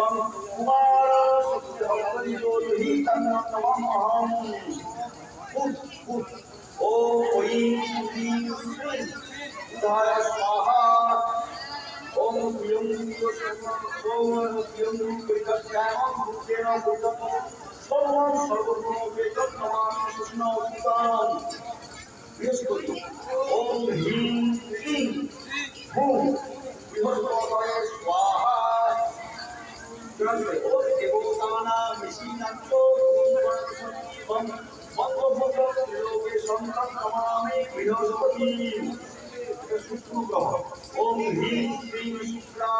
ভগবান কুমার সত্যি হি তন্নমহম foot foot ও ওই উদার স্বাহা ওম ইয়ং ওম ইয়ং পরিকর্ষায়ম ভূতেন ভূতম সর্বং সর্বগুণ বেদম নমাম কৃষ্ণ উদান বৃহস্পতি ওম হ্রিং ক্লিং হুম শুক্র গ্রহ ওম হিম শ্রী শুক্রায়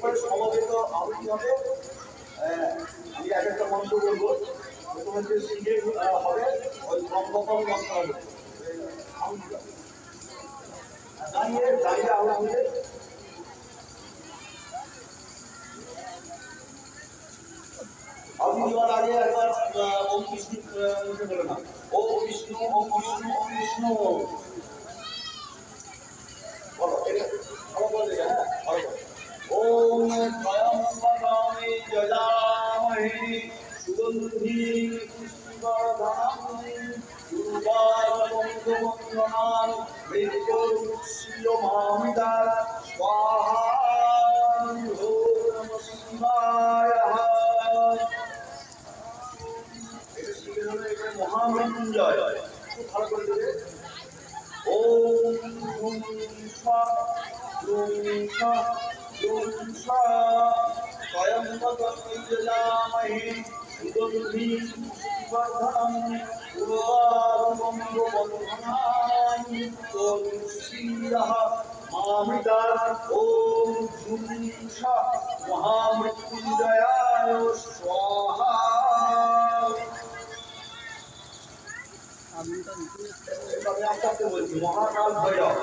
এরপরে সমবেত আহুতি হবে। আমি এক একটা মন্ত্র বলব প্রথমে যে সিঙ্গে হবে, ওই ব্রহ্মকম মন্ত্র হবে। দাঁড়িয়ে দাঁড়িয়ে আহুতি হবে আগে একবার না। ওম বিষ্ণু ওম বিষ্ণু ওম বিষ্ণু। মহামৃত্যুঞ্জয়। ভালো করে দেবে ওম হুম হুম স্বা মহামৃত্যুঞ্জয়ায় স্বাহা এভাবে আস্তে আস্তে বলছি মহাকাল ভৈরব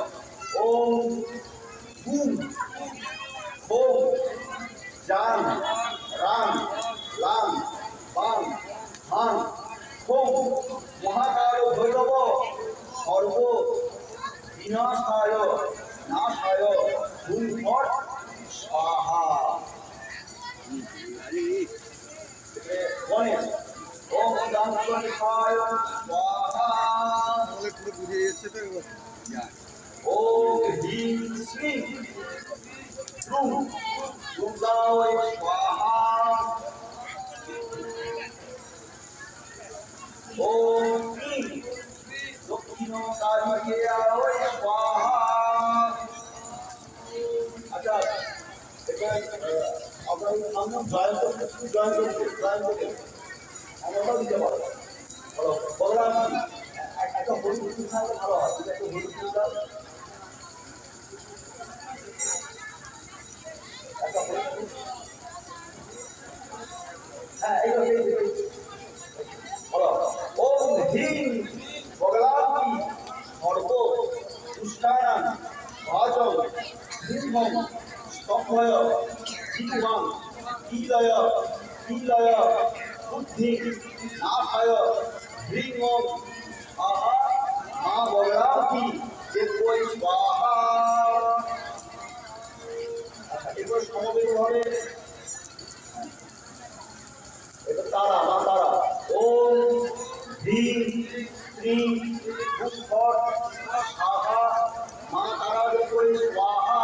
ওম হুম ওম জান পুরো বুঝে যাচ্ছে তো যাক। ওম হ্রিং শ্রীং রুম দুর্গায় স্বাহা ওম ক্লিং দক্ষিণ কালিকায় স্বাহা আচ্ছা এটা আপনার নাম জয়েন করতে জয়েন করতে জয়েন করতে আমরা দিতে পারব বলো বলরাম হয় যদি মা বলরাম যে কই স্বাহা এরপর সমবেত হবে এটা তারা মা তারা ওম ভীম শ্রী মা তারা যে কই স্বাহা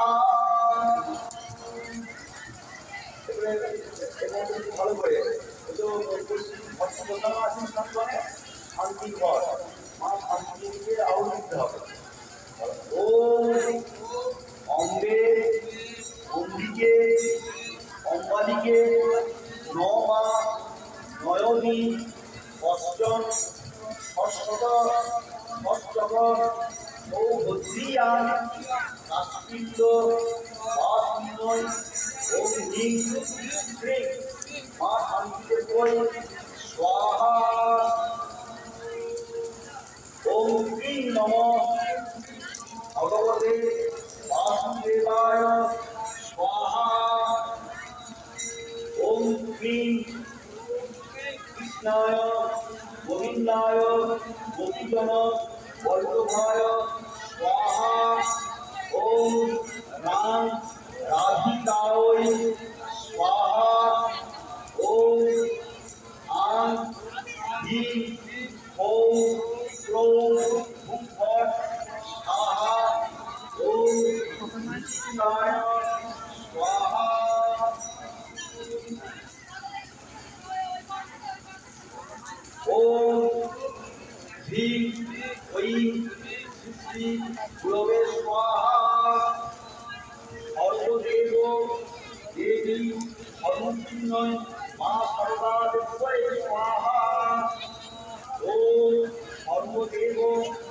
ভালো করে তো শান্তি ঘর দিতে হবে। ও অম্বে অম্বিকে অম্বালিকে নমা নয়নী, অষ্টম অষ্টক অষ্টক ও ভদ্রিয়া কাশ্মীর বাসময় ওম হিং মা শান্তিতে বই স্বাহা সর্বদেব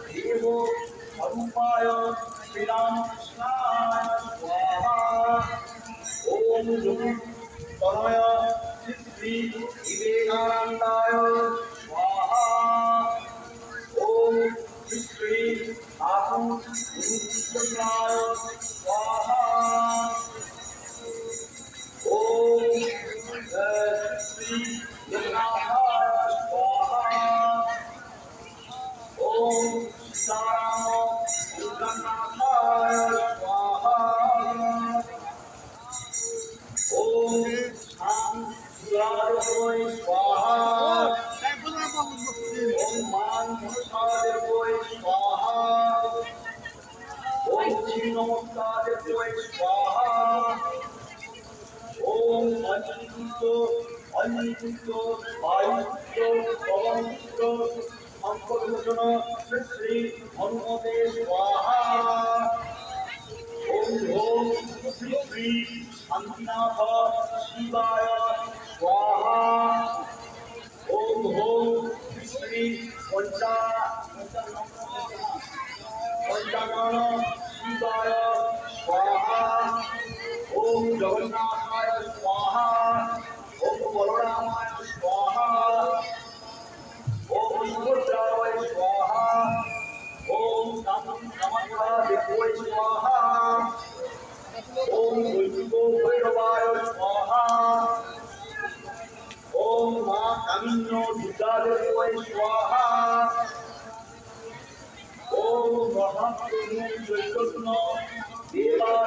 দেব স্বরূপায় শ্রীরামকৃষ্ণায় ওম যোগী তনয় শ্রী বিবেকানন্দায় স্বাহা ওম শ্রী স্বাহা অনিরুদ্ধ অনিরুদ্ধ বায়ুপুত্র পবনপুত্র শঙ্করভূষণ শ্রী হনুমতে স্বাহা। ওম ওম শ্রী শান্তিনাথ শিবায় স্বাহা। ওম ওম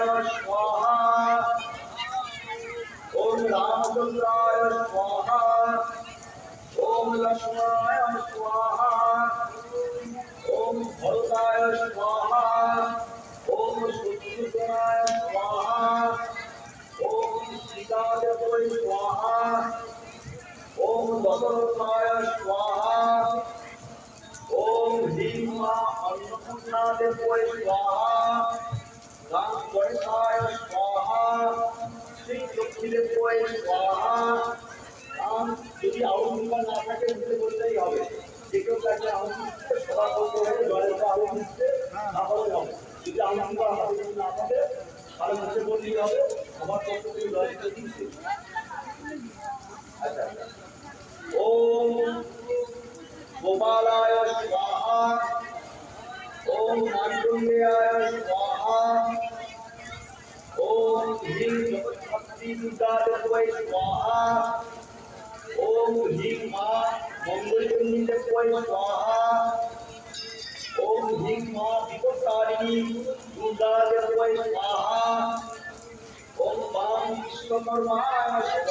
দেবায় স্বাহা। ওম রামচন্দ্রায় স্বাহা। ওম লক্ষ্মণায় স্বাহা। ওম ভরতায় স্বাহা। ওম শত্রুঘ্নায় স্বাহা। ওম সীতাদেবয় স্বাহা। ওম দশরথায় স্বাহা। ওম হ্রিং মা অন্নপূর্ণা দেবয় স্বাহা রাম গণেশায় স্বাহা স্বাহা রাম যদি আহুতিকা না থাকে উঠে বললেই হবে। যে কেউ তাকে আহুতি সভা করতে হবে জলের পর আহুতি দিতে না হলে হবে। যদি আহুতিকা আহুতি না থাকে, তাহলে মুখে বললেই হবে আমার পক্ষ থেকে জলটা দিচ্ছে আচ্ছা ওম গোপালায় স্বাহা, ওম নারীগঙ্গায় স্বাহা ওম হ্রিং জগৎশক্তি দুর্গাদেবয় স্বাহা ওম হ্রিং মা মঙ্গলচন্ডী দেবয় স্বাহা ওম হ্রিং মা বিপত্তারিণী দুর্গাদেবয় স্বাহা ওম বাম বিশ্বকর্মায়